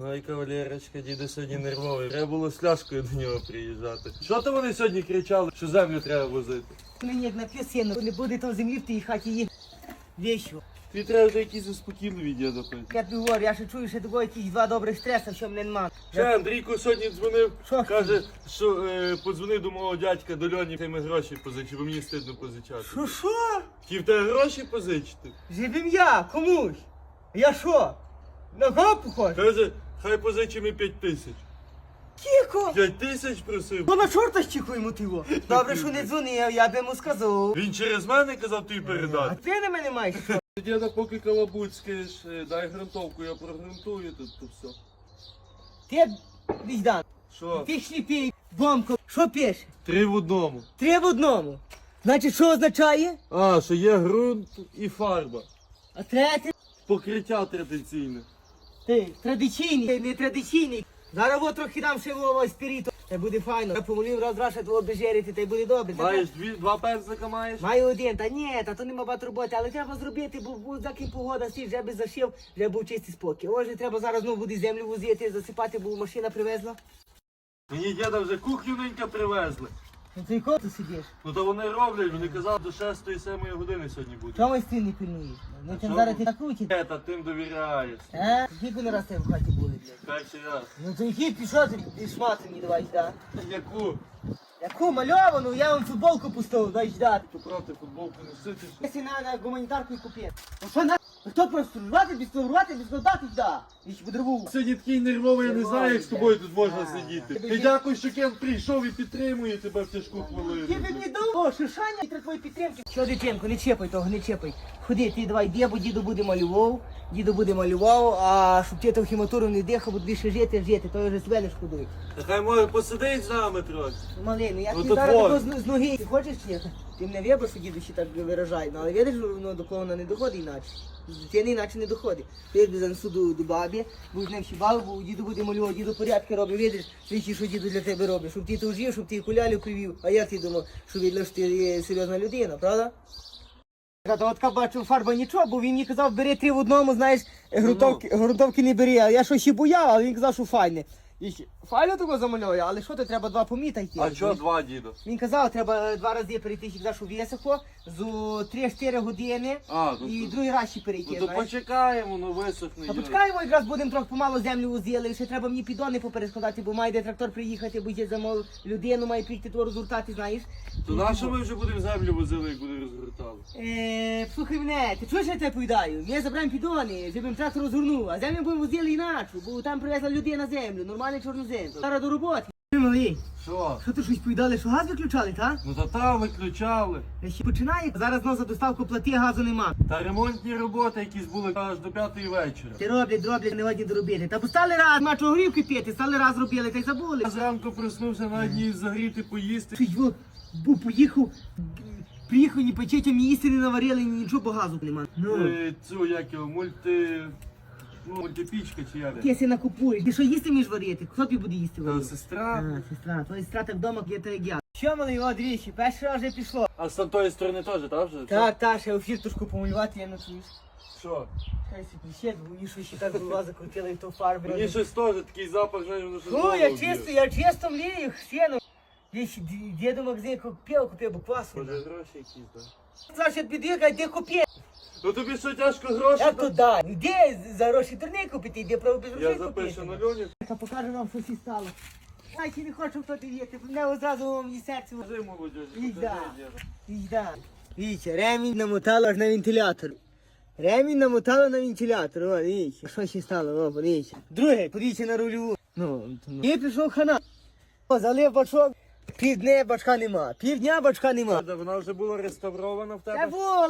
Ой, кавалерочка, діду сьогодні нервовий. Треба було з ляшкою до нього приїжджати. Що то вони сьогодні кричали, що землю треба возити? Мені як написано, не буде там землі в тій хаті є. Вещу. Тобі треба вже якісь заспокійливі відео запити. Я тобі говорю, я ще чую, що такого якісь два добрих стреса, що мене нема. Ще Андрійко сьогодні дзвонив, Що? каже, що е, подзвонив до мого дядька до Льоні, ти ми гроші позичив, бо мені стидно позичати. Що що? Хотів тебе гроші позичити. Живим я, комусь. Я що? На кого похож? Каже, хай позичимо і 5 тисяч. Тихо! 5 тисяч просив. То на чорта йому ти його. Добре, що не дзвонив, я б йому сказав. Він через мене казав тобі А передати. ти на мене маєш що? Діда, поки калабуцькаєш, е, дай грунтовку, я прогрунтую тут то все. Ти віздан. Що? Ти шліпій, бомко. Що пише? Три в одному. Три в одному. Значить, що означає? А, що є ґрунт і фарба. А третє? Покриття традиційне. Ти традиційний, не традиційний. Зараз от трохи дам ще вова спіріту. Та буде файно. Я помолив раз раз, твого обезжерити, та й буде добре. Маєш дві, два пензлика маєш? Маю один, та ні, та то нема багато роботи, але треба зробити, бо, бо заки погода сі, вже би зашив, вже був чистий спокій. Отже, треба зараз знову буде землю возити, засипати, бо машина привезла. Мені діда вже кухню ненька привезли. Ну ти кого ти сидиш? Ну то вони роблять, вони казали до 6-7 години сьогодні буде. Чому ти не пильнуєш? Ну ти що зараз ти накрутить. Е, та тим довіряєш. А? Скільки не раз тебе в хаті були, блядь? Перший раз. Ну то який пішов ти і шмати мені давай ждати. Яку? Яку мальовану, я вам футболку пустив, дай ждати. То проти футболку носити, що? Якщо на, на гуманітарку і купити. Ну що на? Хто просто рвати, без рвати, без складати да. І ще подриву. Сьогодні такий нервовий, я не знаю, як з тобою тут можна сидіти. І є- дякую, що Кен прийшов і підтримує тебе в тяжку хвилину. Ти би мені дав, о, шишання і твої підтримки. Що, дитинко, не чепай того, не чепай. Ходи, ти давай дєбу, діду буде малював, діду буде малював, а щоб ти того хіматуру не дихав, бо більше жити, жити, то я вже себе не. Та хай може посидить з нами трохи. Малину, я Ну, тобі зараз тако з, з ноги. Ти хочеш чи ні? Ти мене вибрав, що діду ще так виражає, ну, але видиш, воно до кого воно не доходить іначе. З дитини іначе не доходить. То я тобі занесу до, до бабі, бо з ним ще бабу, бо діду буде малювати, діду порядки робить, видиш, свічі, що діду для тебе робить, щоб ти то жив, щоб ти кулялю привів. А як ти думав, що відно, що ти є серйозна людина, правда? Та от бачу, фарба нічого, бо він мені казав, бери три в одному, знаєш, грунтовки, грунтовки не бери. А я що ще бояв, але він казав, що файне. І ще файно того замальовує, але що то треба два поміта йти. А чого два діду? Він казав, треба два рази перейти, щоб зашу висохло, за 3-4 години А, ну, і то- другий раз ще перейти. Ну то знаєш. почекаємо, ну висохне. А почекаємо, якраз будемо трохи помало землю узіли, ще треба мені підони поперескладати, бо має де трактор приїхати, бо є замов людину, має прийти того розгортати, знаєш. То на що ми вже будемо землю возили, як буде розгортали? Е, слухай мене, ти чуєш, що я тебе повідаю? Ми заберемо підони, щоб трактор розгорнув, а землю будемо возили інакше, бо там привезла людина землю, нормальний чорнозем. Зараз до роботи. Малий, Що? що ти щось повідали, що газ виключали, та? Ну та там виключали. Я ще починає, зараз знову за доставку плати, газу нема. Та ремонтні роботи якісь були аж до п'ятої вечора. Ти роблять, роблять, не годні доробити. Та бо стали раз, чого горівки пити, стали раз робили, та й забули. Я зранку проснувся на одній загріти поїсти. Чуть во, був поїхав, приїхав, ні печетя, ні їсти не наварили, ні нічого, бо газу нема. Ну, Е, Цю як його, мульти... Ну, мультипічка чи як? ти си накупуєш. Ти що їсти між варити? Хто тобі буде їсти Та варити? сестра. А, сестра, твоя сестра так вдома, як та як я. Що, малий, о, двічі, перший раз вже пішло. А з тої сторони теж, так? вже? Так, та, ще у фіртушку помалювати, я не чуєш. Що? Хай си присід, бо мені що ще так голова закрутила і то фарби. Мені щось теж такий запах, знаєш, воно щось Ну, голову я б'є. чисто, я чисто млію, сіну. Десь ді- діду в магазині купив, купив буквасу. Може гроші якісь, так? Значить, підвіка, де купив? Ну тобі що тяжко гроші? То дай? Де за гроші турни купити, де право без Я грошей запишу на купити? льоні. Я покажу вам, що всі стало. Ай, чи не хочу хто дивити, мене одразу мені серце. Скажи, молодежі, І покажи, да. діду. Їда. Віця, ремінь намотало аж на вентилятор. Ремінь намотало на вентилятор, о, дивіться. Що ще стало, о, подивіться. Друге, подивіться на рульову. Ну, і пішов хана. О, залив бачок, півдня бачка нема, півдня бачка нема. Вона вже була реставрована в Та тебе. була,